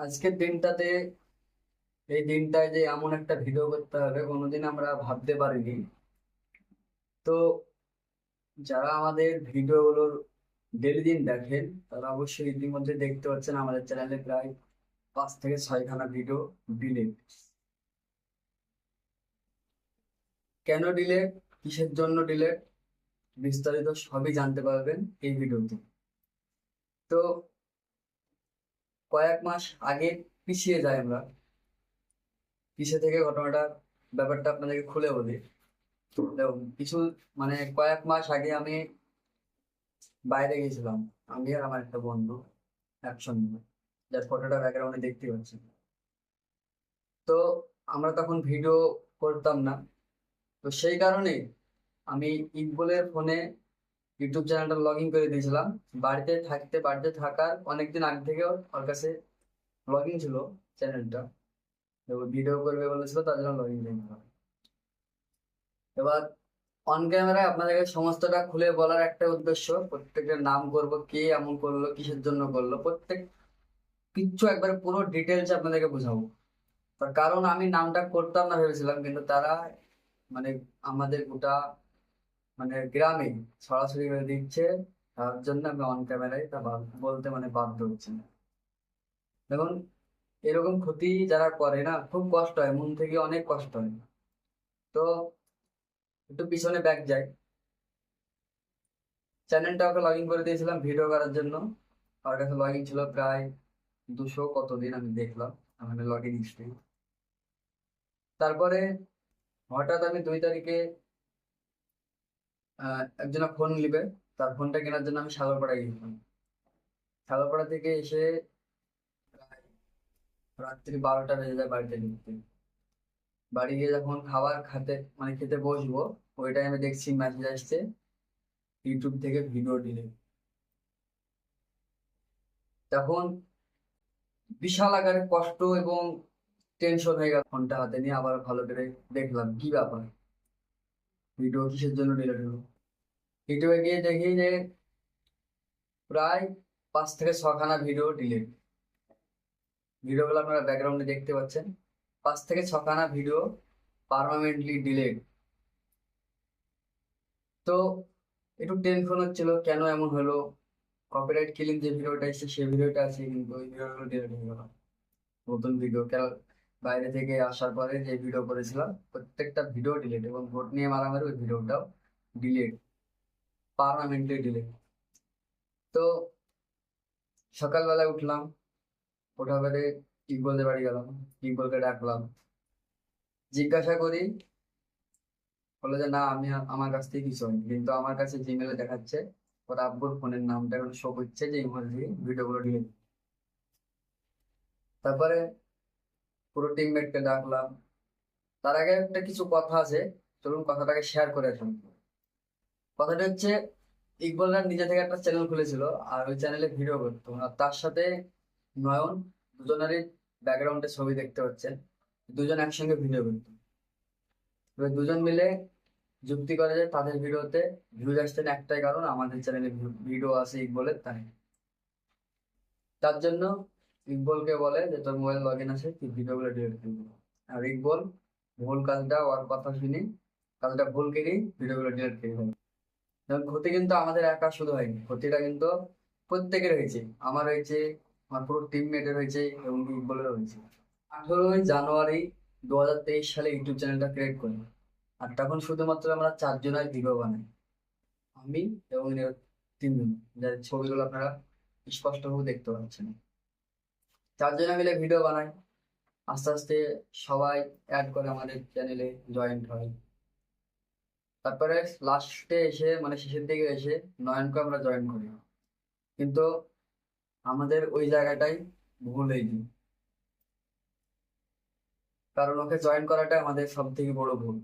আজকের দিনটাতে এই দিনটায় যে এমন একটা ভিডিও করতে হবে, কোনোদিন আমরা ভাবতে পারিনি। তো যারা আমাদের ভিডিওগুলোর ডেলি দিন দেখেন, তারা অবশ্যই ইতিমধ্যে দেখতে পাচ্ছেন আমাদের চ্যানেলে প্রায় পাঁচ থেকে ছয়খানা ভিডিও ডিলেট কেন ডিলেট কিসের জন্য ডিলেট বিস্তারিত সবই জানতে পারবেন এই ভিডিওতে তো কয়েক মাস আগে পিছিয়ে যাই আমরা। পিছিয়ে থেকে ঘটনাটা, ব্যাপারটা আপনাদেরকে খুলে বলি। কিছু মানে কয়েক মাস আগে আমি বাইরে গেছিলাম আমি আর আমার একটা বন্ধু একসঙ্গে, যার ফটোটা ব্যাকগ্রাউন্ডে দেখতে পাচ্ছি। তো আমরা তখন ভিডিও করতাম না। তো সেই কারণে আমি ইকবলের ফোনে ইউটিউব চ্যানেলটা লগ ইন করে দিয়েছিলাম। বাড়িতে থাকতে বাড়িতে থাকার অনেকদিন আগে থেকে ওর কাছে লগ ইন ছিল চ্যানেলটা। ভিডিও করবে বলেছিল, তার জন্য লগ ইন করে এবার অন ক্যামেরায় আপনাদেরকে সমস্তটা খুলে বলার একটা উদ্দেশ্য প্রত্যেকের নাম করব, কে এমন করল, কিসের জন্য করল, প্রত্যেক কিচ্ছু একবার পুরো ডিটেলস আপনাদেরকে বোঝাবো। তার কারণ আমি নামটা করতাম না ভেবেছিলাম, কিন্তু তারা মানে আমাদের গোটা মানে গ্রামে সরাসরি করে দিচ্ছে, তার জন্য আমি অন ক্যামেরায় তা বলতে মানে বাধ্য হচ্ছি দেখুন, এরকম ক্ষতি যারা করে না, খুব কষ্ট হয়, মন থেকে অনেক কষ্ট হয়। তো একটু পিছনে ব্যাক যাই। চ্যানেলটা ওকে লগ ইন করে দিয়েছিলাম ভিডিও করার জন্য। আমার কাছে লগ ইন ছিল প্রায় দুশো কতদিন আমি দেখলাম আমার লগ ইন হিস্ট্রি তারপরে হঠাৎ আমি দুই তারিখে একজনা ফোন নিবে, তার ফোনটা কেনার জন্য আমি সাগরপাড়া গিয়েছিলাম সাগরপাড়া থেকে এসে রাত্রি বারোটা বেজে যায় বাড়িতে ঢুকতে। বাড়ি গিয়ে যখন খাবার খাতে মানে খেতে বসবো, ওই টাইমে দেখছি মেসেজ আসছে ইউটিউব থেকে ভিডিও ডিলিট তখন বিশাল আকারে কষ্ট এবং টেনশন হয়ে গেল ফোনটা হাতে নিয়ে, আবার ভালো করে দেখলাম কি ব্যাপার। ভিডিও কিসের জন্য ডিলিট হলো? ইউটিউবে গিয়ে দেখি যে প্রায় পাঁচ থেকে ছখানা ভিডিও ডিলিট ভিডিওগুলো আপনারা ব্যাকগ্রাউন্ডে দেখতে পাচ্ছেন। পাঁচ থেকে ছখানা ভিডিও পারমানেন্টলি ডিলেট তো একটু টেনশন হচ্ছিল, কেন এমন হলো? কপিরাইট কিলিং যে ভিডিওটা এসেছে, সেই ভিডিওটা আছে, কিন্তু ওই ভিডিওগুলো ডিলেট হয়ে গেল। নতুন ভিডিও কেন বাইরে থেকে আসার পরে যে ভিডিও করেছিলাম, প্রত্যেকটা ভিডিও ডিলেট এবং ভোট নিয়ে মারামারি, ওই ভিডিওটাও ডিলেট পার্মানেন্টলি ডিলে। তো সকালবেলায় উঠলাম, ওঠার পরে ইকবলদের বাড়ি গেলাম, ইকবলকে ডাকলাম। জিজ্ঞাসা করি, বলে যে, না, আমি আমার কাছ থেকে কিছু হয়নি। কিন্তু আমার কাছে জিমেলে দেখাচ্ছে, ওর আব্বুর ফোনের নামটা এখন শো করছে যে, ইমোজি ভিডিওগুলো ডিলিট তারপরে পুরো টিমমেটকে ডাকলাম। তার আগে একটা কিছু কথা আছে, চলুন কথাটাকে শেয়ার করে আসুন কথাটা হচ্ছে ইকবলরা নিজে থেকে একটা চ্যানেল খুলেছিল, আর ওই চ্যানেলে ভিডিও করতো। আর তার সাথে নয়ন দুজনেরই ব্যাকগ্রাউন্ডে ছবি দেখতে পাচ্ছেন। দুজন একসঙ্গে ভিডিও করতো। এবার দুজন মিলে যুক্তি করে যে তাদের ভিডিওতে ভিউজ আসছে না একটাই কারণ, আমাদের চ্যানেলে ভিডিও আছে ইকবলের, তাই। তার জন্য ইকবলকে বলে যে, তোর মোবাইল লগ ইন আছে, তুই ভিডিওগুলো ডিলিট করে দিবি আর ইকবল ভুল কাজটা, ওর কথা শুনি কাজটা ভুল করেই ভিডিওগুলো ডিলিট করে এবং ক্ষতি কিন্তু আমাদের একা শুধু হয়নি। ক্ষতিটা কিন্তু প্রত্যেকের হয়েছে। আমার হয়েছে, আমার পুরো টিমমেটের হয়েছে এবং ইকবলের হয়েছে। আঠেরোই জানুয়ারি দু হাজার তেইশ সালে ইউটিউব চ্যানেলটা ক্রিয়েট করি আর তখন শুধুমাত্র আমরা চারজনের ভিডিও বানাই। আমি এবং তিনজন। যার ছবিগুলো আপনারা স্পষ্টভাবে দেখতে পাচ্ছেন। চারজনে মিলে ভিডিও বানাই। আস্তে আস্তে সবাই অ্যাড করে আমাদের চ্যানেলে জয়েন্ট হয়। তারপরে লাস্টে এসে মানে শেষের দিকে এসে নয়নকে আমরা জয়েন করি। কিন্তু আমাদের ওই জায়গাটাই ভুল হয়ে যায় কারণ ওকে জয়েন করাটা আমাদের সব থেকে বড় ভুল।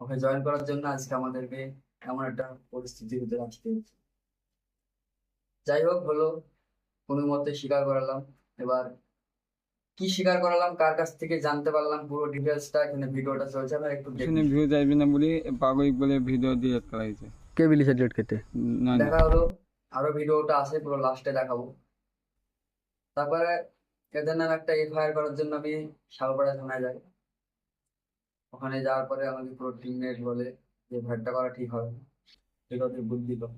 ওকে জয়েন করার জন্য আজকে আমাদেরকে এমন একটা পরিস্থিতি হতে আসতে যাই হোক, হলো, কোনো মতে স্বীকার করালাম। এবার কি স্বীকার করালাম কার কাছ থেকে জানতে পারলাম পুরো ডিটেলসটা এখানে ভিডিওটা চলছে আমরা একটু ভিউ যাইবে না বলে পাগল বলে ভিডিও ডিলিট করা হয়েছে কে বিলিছে না দেখা হলো আরও ভিডিওটা আছে পুরো লাস্টে দেখাবো। তারপরে এদের নামে একটা এফআইআর করার জন্য আমি শালপাড়া থানায় যাই। ওখানে যাওয়ার পরে আমাকে পুরো টিমমেট বলে যে ভ্যাটটা করা ঠিক হবে ঠিক আছে বুদ্ধি তো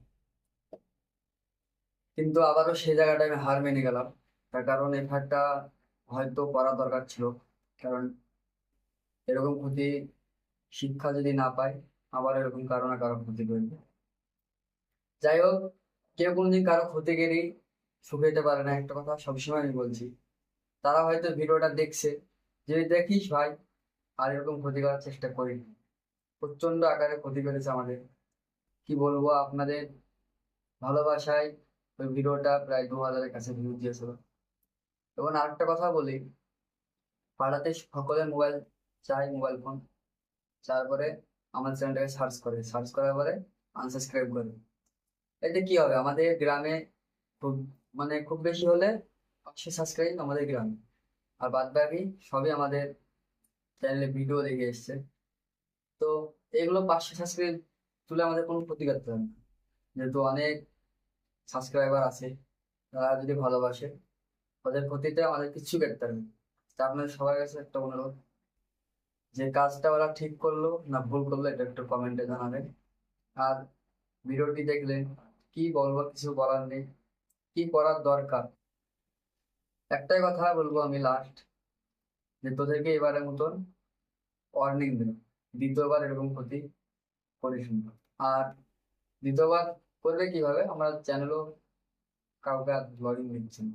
কিন্তু আবারও সেই জায়গাটায় আমি হার মেনে গেলাম। তার কারণ এফআইআরটা হয়তো করা দরকার ছিল। কারণ এরকম ক্ষতি শিক্ষা যদি না পায়, আবার এরকম কারও না কারও ক্ষতি করবে। যাই হোক, কেউ কোনোদিন কারও ক্ষতি সুখ হতে পারে না। একটা কথা সবসময় আমি বলছি, তারা হয়তো ভিডিওটা দেখছে, যদি দেখিস ভাই, আর এরকম ক্ষতি করার চেষ্টা করি প্রচণ্ড আকারে ক্ষতি করেছে আমাদের। কি বলব, আপনাদের ভালোবাসায় ওই ভিডিওটা প্রায় দু হাজারের কাছে ভিউ দিয়েছিল। এবং আরেকটা কথা বলি, পাড়াতে সকলের মোবাইল চাই মোবাইল ফোন তারপরে আমার চ্যানেলটাকে সার্চ করে সার্চ করার পরে আনসাবস্ক্রাইব করে। এতে কি হবে? আমাদের গ্রামে খুব মানে খুব বেশি হলে পাঁচশো সাবস্ক্রাইব আমাদের গ্রামে। আর বাদ বাকি সবই আমাদের চ্যানেলে ভিডিও দেখে এসছে। তো এগুলো পাঁচশো সাবস্ক্রাইব তুলে আমাদের কোনো ক্ষতি করতে হবে না। যেহেতু অনেক সাবস্ক্রাইবার আছে, তারা যদি ভালোবাসে ওদের ক্ষতিতে আমাদের কিচ্ছু করতে হবে তা আপনাদের সবার কাছে একটা অনুরোধ, যে কাজটা ওরা ঠিক করল না ভুল করল, এটা একটু কমেন্টে জানাবেন। আর ভিডিওটি দেখলেন, কি বলব কিছু বলার নেই, কি করার দরকার? একটাই কথা বলব আমি লাস্ট যে তোদেরকে এবারের মতন ওয়ার্নিং দিল দ্বিতীয়বার এরকম ক্ষতি করিস না। আর দ্বিতীয়বার করবে কীভাবে? আমরা চ্যানেলও কাউকে আর ব্লগিং দিচ্ছি না।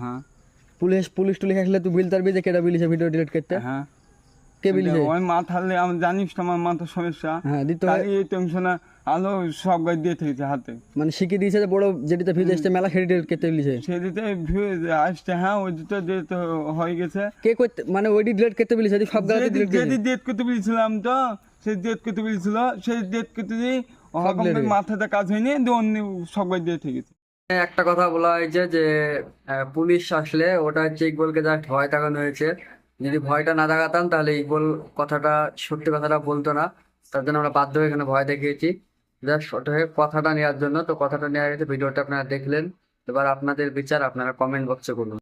হ্যাঁ। পুলিশ পুলিশ টুলিশ আসলে তুই বিল তারবি যে কেটা বলিছে ভিডিও ডিলিট করতে? হ্যাঁ। কে বলিছে ওই মাথালে আমি জানিস তো আমার মাথার সমস্যা। হ্যাঁ দিতে এই টেনশনে আলো সব দিয়ে থেকেছে হাতে। মানে শিখিয়ে দিয়েছে যে বড় যেটিতে আসছে মেলা ডিলিট করতে বলিছে ভিউ আসছে হ্যাঁ ওই হয়ে গেছে। কে করতে মানে ওইটি ডিলিট করতে বলিছে সব ডিলিট যেটি ডেট করতে বলেছিলাম তো সেই ডেট করতে বলেছিল সেই ডেট করতে দিয়ে। মাথাতে কাজ হয়নি অন্য সব গাছ দিয়ে থেকেছে একটা কথা বলা হয়েছে যে পুলিশ আসলে ওটা হচ্ছে ইকবলকে জাস্ট ভয় দেখানো হয়েছে, যদি ভয়টা না দেখাতাম তাহলে ইকবল কথাটা, সত্যি কথাটা বলতো না। তার জন্য আমরা বাধ্য হয়ে এখানে ভয় দেখিয়েছি। জাস্ট হয়ে কথাটা নেওয়ার জন্য। তো কথাটা নেওয়া গেছে ভিডিওটা আপনারা দেখলেন। এবার আপনাদের বিচার আপনারা কমেন্ট বক্সে করুন।